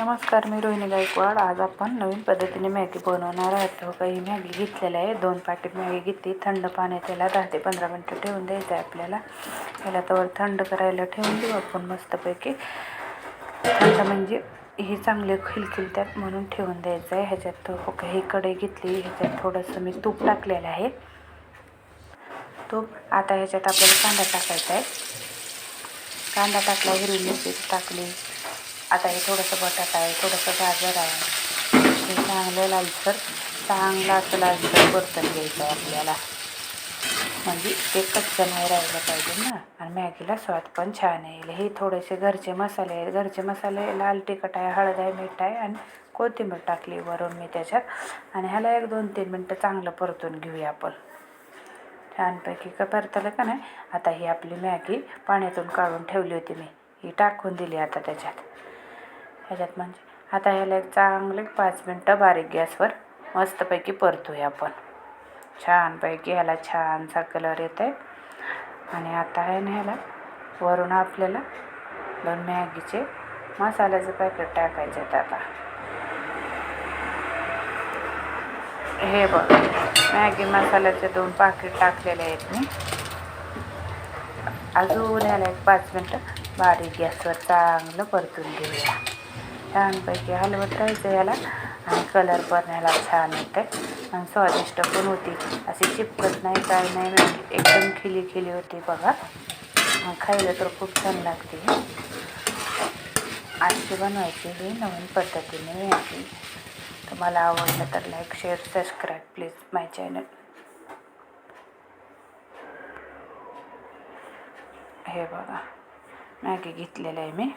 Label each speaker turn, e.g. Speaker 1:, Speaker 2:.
Speaker 1: नमस्कार मी रोहिणी गायकवाड. आज आपण नवीन पद्धतीने मॅगी बनवणार आहोत. काही मॅगी घेतलेली आहे. दोन पॅकेट मॅगी घेतली. थंड पाण्यात त्याला दहा ते पंधरा मिनटं ठेवून द्यायचं आहे आपल्याला. त्याला तर थंड करायला ठेवून देऊ आपण मस्तपैकी. थंड म्हणजे हे चांगले खिलखिलतात म्हणून ठेवून द्यायचं आहे. ह्याच्यात हे ही कढई घेतली. ह्याच्यात थोडंसं मी तूप टाकलेलं आहे. तूप आता ह्याच्यात आपल्याला कांदा टाकायचा आहे. कांदा टाकला हिरवी मिरची टाकली. आता हे थोडंसं बटाटा आहे थोडंसं गाजर आहे. हे चांगलं लालसर चांगलं असं लालसर परतून घ्यायचं आहे आपल्याला. म्हणजे ते कच्चं नाही राहिलं पाहिजे ना. आणि मॅगीला स्वाद पण छान येईल. हे थोडेसे घरचे मसाले आहेत. घरचे मसाले लाल तिखट आहे हळद आहे मीठ आहे आणि कोथिंबीर टाकली वरून मी त्याच्यात. आणि ह्याला एक दोन तीन मिनटं चांगलं परतून घेऊया आपण. छानपैकी का परतलं का नाही? आता ही आपली मॅगी पाण्यातून काढून ठेवली होती मी. ही टाकून दिली आता त्याच्यात. ह्याच्यात म्हणजे. आता ह्याला एक चांगले पाच मिनटं बारीक गॅसवर मस्तपैकी परतूया आपण. छानपैकी ह्याला छानसा कलर येत आहे आणि आता आहे ना ह्याला वरून आपल्याला दोन मॅगीचे मसाल्याचं पॅकेट टाकायचे आहेत आता. हे बघ मॅगी मसाल्याचे दोन पाकिट टाकलेले आहेत मी. अजून ह्याला एक पाच मिनटं बारीक गॅसवर चांगलं परतून घेऊया. छानपैकी हलवत राहायचं याला. आणि कलर पण ह्याला छान येते आणि स्वादिष्ट पण होती. अशी चिपकत नाही काय नाही. म्हणजे एकदम खिली खिली होती बघा. खायला तर खूप छान लागते. आजची बनवायची ही नवीन पद्धतीने मॅगी तुम्हाला आवडलं तर like share subscribe please my channel हे बघा. मॅगी घेतलेलं आहे मी.